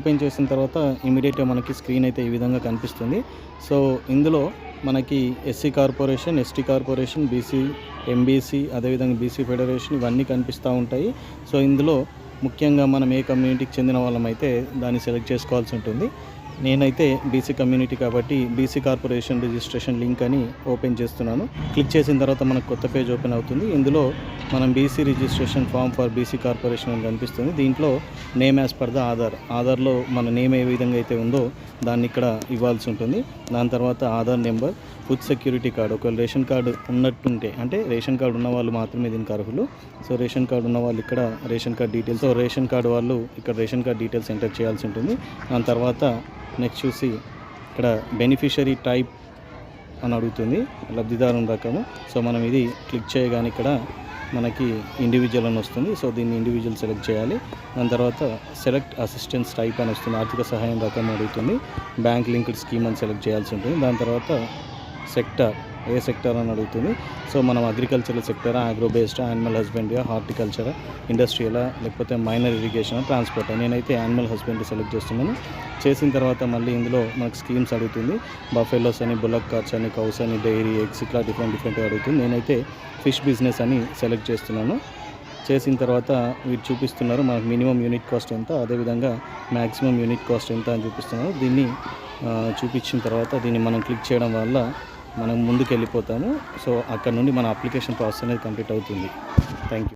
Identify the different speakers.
Speaker 1: Open చేసిన తర్వాత ఇమీడియట్గా మనకి స్క్రీన్ అయితే ఈ విధంగా కనిపిస్తుంది. సో ఇందులో మనకి SC corporation ST corporation BC MBC అదేవిధంగా బీసీ ఫెడరేషన్ ఇవన్నీ కనిపిస్తూ ఉంటాయి. సో ఇందులో ముఖ్యంగా మనం ఏ కమ్యూనిటీకి చెందిన వాళ్ళమైతే దాన్ని సెలెక్ట్ చేసుకోవాల్సి ఉంటుంది. నేనైతే బీసీ కమ్యూనిటీ కాబట్టి బీసీ కార్పొరేషన్ రిజిస్ట్రేషన్ లింక్ అని ఓపెన్ చేస్తున్నాను. క్లిక్ చేసిన తర్వాత మనకు కొత్త పేజ్ ఓపెన్ అవుతుంది. ఇందులో మనం BC registration form for BC corporation అని కనిపిస్తుంది. దీంట్లో name as per the Aadhaar ఆధార్లో మన నేమ్ ఏ విధంగా అయితే ఉందో దాన్ని ఇక్కడ ఇవ్వాల్సి ఉంటుంది. దాని తర్వాత Aadhaar number food security card ఒకవేళ రేషన్ కార్డు ఉన్నట్టుంటే అంటే రేషన్ కార్డు ఉన్న వాళ్ళు మాత్రమే దీనికి అర్హులు. సో రేషన్ కార్డు ఉన్న వాళ్ళు ఇక్కడ ration card details so ration card వాళ్ళు ఇక్కడ రేషన్ కార్డ్ డీటెయిల్స్ ఎంటర్ చేయాల్సి ఉంటుంది. దాని తర్వాత నెక్స్ట్ చూసి ఇక్కడ బెనిఫిషరీ టైప్ అని అడుగుతుంది లబ్ధిదారుని రకము. సో మనం ఇది క్లిక్ చేయగానే ఇక్కడ మనకి ఇండివిజువల్ అని వస్తుంది. సో దీన్ని ఇండివిజువల్ సెలెక్ట్ చేయాలి. దాని తర్వాత సెలెక్ట్ అసిస్టెన్స్ టైప్ అని వస్తుంది. ఆర్థిక సహాయం రకం అడుగుతుంది. బ్యాంక్ లింక్డ్ స్కీమ్ అని సెలెక్ట్ చేయాల్సి ఉంటుంది. దాని తర్వాత సెక్టర్ ఏ సెక్టర్ అని అడుగుతుంది. సో మనం అగ్రికల్చరల్ సెక్టరా ఆగ్రో బేస్డ్ యానిమల్ హస్బెండరీ హార్టికల్చరా ఇండస్ట్రియలా లేకపోతే మైనర్ ఇరిగేషన్ ట్రాన్స్పోర్ట్ నేనైతే యానిమల్ హస్బెండరీ సెలెక్ట్ చేస్తున్నాను. చేసిన తర్వాత మళ్ళీ ఇందులో మనకు స్కీమ్స్ అడుగుతుంది. బఫెలోస్ అని బుల్లక్ కార్స్ అని కౌస్ అని డైరీ ఎగ్స్ ఇట్లా డిఫరెంట్ డిఫరెంట్ అడుగుతుంది. నేనైతే ఫిష్ బిజినెస్ అని సెలెక్ట్ చేస్తున్నాను. చేసిన తర్వాత వీరు చూపిస్తున్నారు. మనకు మినిమం యూనిట్ కాస్ట్ ఎంత అదేవిధంగా మ్యాక్సిమం యూనిట్ కాస్ట్ ఎంత అని చూపిస్తున్నారు. దీన్ని చూపించిన తర్వాత దీన్ని మనం క్లిక్ చేయడం వల్ల మనం ముందుకు వెళ్ళిపోతాము సో అక్కడ నుండి మన అప్లికేషన్ ప్రాసెస్ అనేది కంప్లీట్ అవుతుంది. Thank you